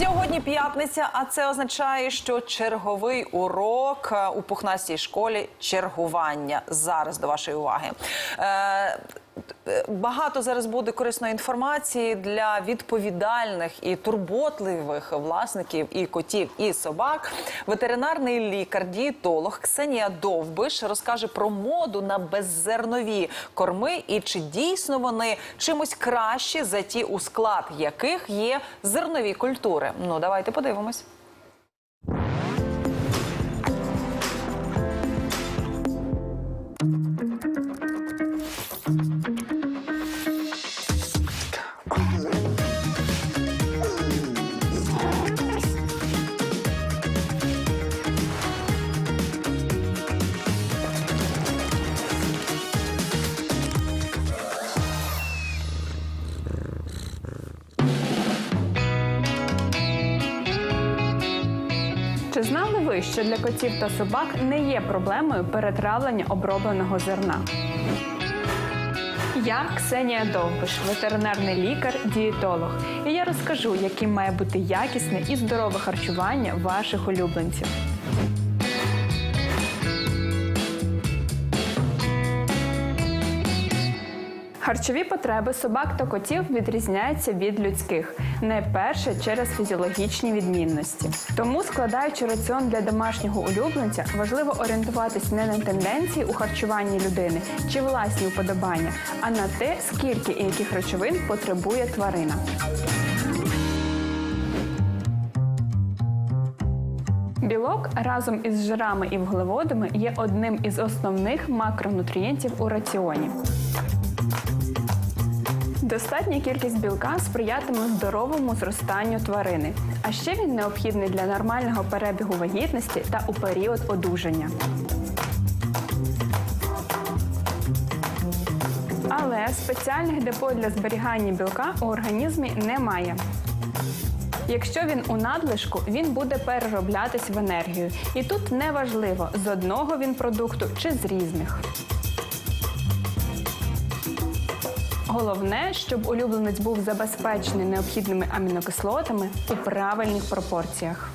Сьогодні п'ятниця, а це означає, що черговий урок е, у пухнастій школі чергування. Зараз до вашої уваги. Е, Багато зараз буде корисної інформації для відповідальних і турботливих власників і котів, і собак. Ветеринарний лікар, дієтолог Ксенія Довбиш розкаже про моду на беззернові корми і чи дійсно вони чимось кращі за ті, у склад яких є зернові культури. Ну давайте подивимось. Чи знали ви, що для котів та собак не є проблемою перетравлення обробленого зерна? Я Ксенія Довбиш, ветеринарний лікар, дієтолог. І я розкажу, яким має бути якісне і здорове харчування ваших улюбленців. Харчові потреби собак та котів відрізняються від людських найперше через фізіологічні відмінності. Тому, складаючи раціон для домашнього улюбленця, важливо орієнтуватись не на тенденції у харчуванні людини чи власні уподобання, а на те, скільки і яких речовин потребує тварина. Білок разом із жирами і вуглеводами є одним із основних макронутрієнтів у раціоні. Достатня кількість білка сприятиме здоровому зростанню тварини, а ще він необхідний для нормального перебігу вагітності та у період одужання. Але спеціальних депо для зберігання білка у організмі немає. Якщо він у надлишку, він буде перероблятись в енергію. І тут неважливо, з одного він продукту чи з різних. Головне, щоб улюбленець був забезпечений необхідними амінокислотами у правильних пропорціях.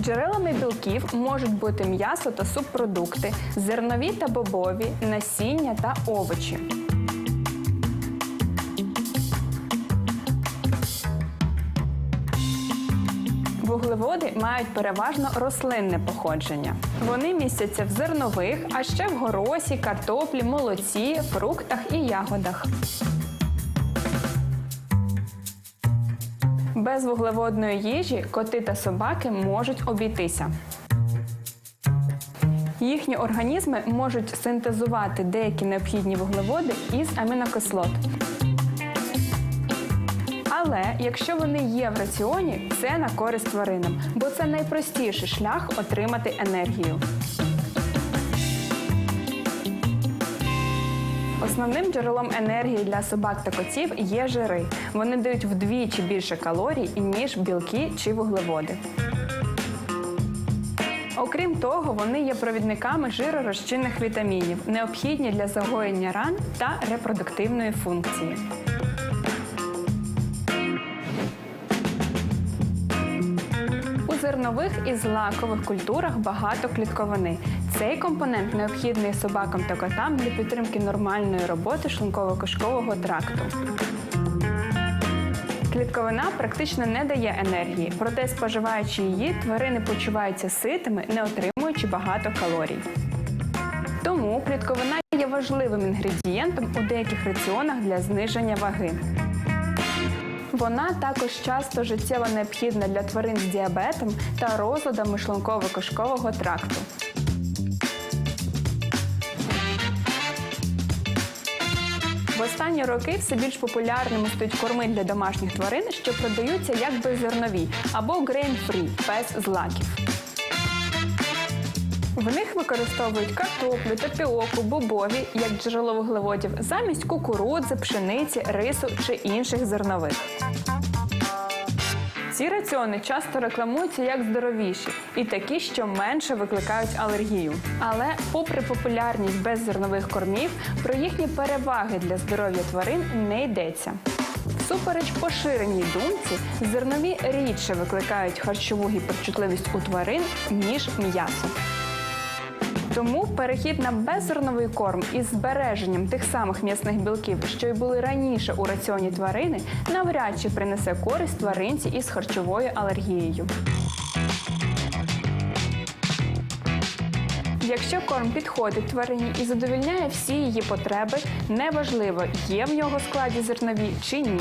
Джерелами білків можуть бути м'ясо та субпродукти, зернові та бобові, насіння та овочі. Вуглеводи мають переважно рослинне походження. Вони містяться в зернових, а ще в горосі, картоплі, молоці, фруктах і ягодах. Без вуглеводної їжі коти та собаки можуть обійтися. Їхні організми можуть синтезувати деякі необхідні вуглеводи із амінокислот. Але якщо вони є в раціоні, це на користь тваринам, бо це найпростіший шлях отримати енергію. Основним джерелом енергії для собак та котів є жири. Вони дають вдвічі більше калорій, ніж білки чи вуглеводи. Окрім того, вони є провідниками жиророзчинних вітамінів, необхідні для загоєння ран та репродуктивної функції. Зернових і злакових культурах багато клітковини. Цей компонент необхідний собакам та котам для підтримки нормальної роботи шлунково-кишкового тракту. Клітковина практично не дає енергії, проте споживаючи її, тварини почуваються ситими, не отримуючи багато калорій. Тому клітковина є важливим інгредієнтом у деяких раціонах для зниження ваги. Вона також часто життєво необхідна для тварин з діабетом та розладами шлунково-кишкового тракту. В останні роки все більш популярними стають корми для домашніх тварин, що продаються як беззернові або грейн-фрі, без злаків. В них використовують картоплю, тапіоку, бобові як джерело вуглеводів замість кукурудзи, пшениці, рису чи інших зернових. Ці раціони часто рекламуються як здоровіші і такі, що менше викликають алергію. Але, попри популярність беззернових кормів, про їхні переваги для здоров'я тварин не йдеться. Всупереч поширеній думці, зернові рідше викликають харчову гіперчутливість у тварин, ніж м'ясо. Тому перехід на беззерновий корм із збереженням тих самих м'ясних білків, що й були раніше у раціоні тварини, навряд чи принесе користь тваринці із харчовою алергією. Якщо корм підходить тварині і задовільняє всі її потреби, неважливо, є в нього складі зернові чи ні.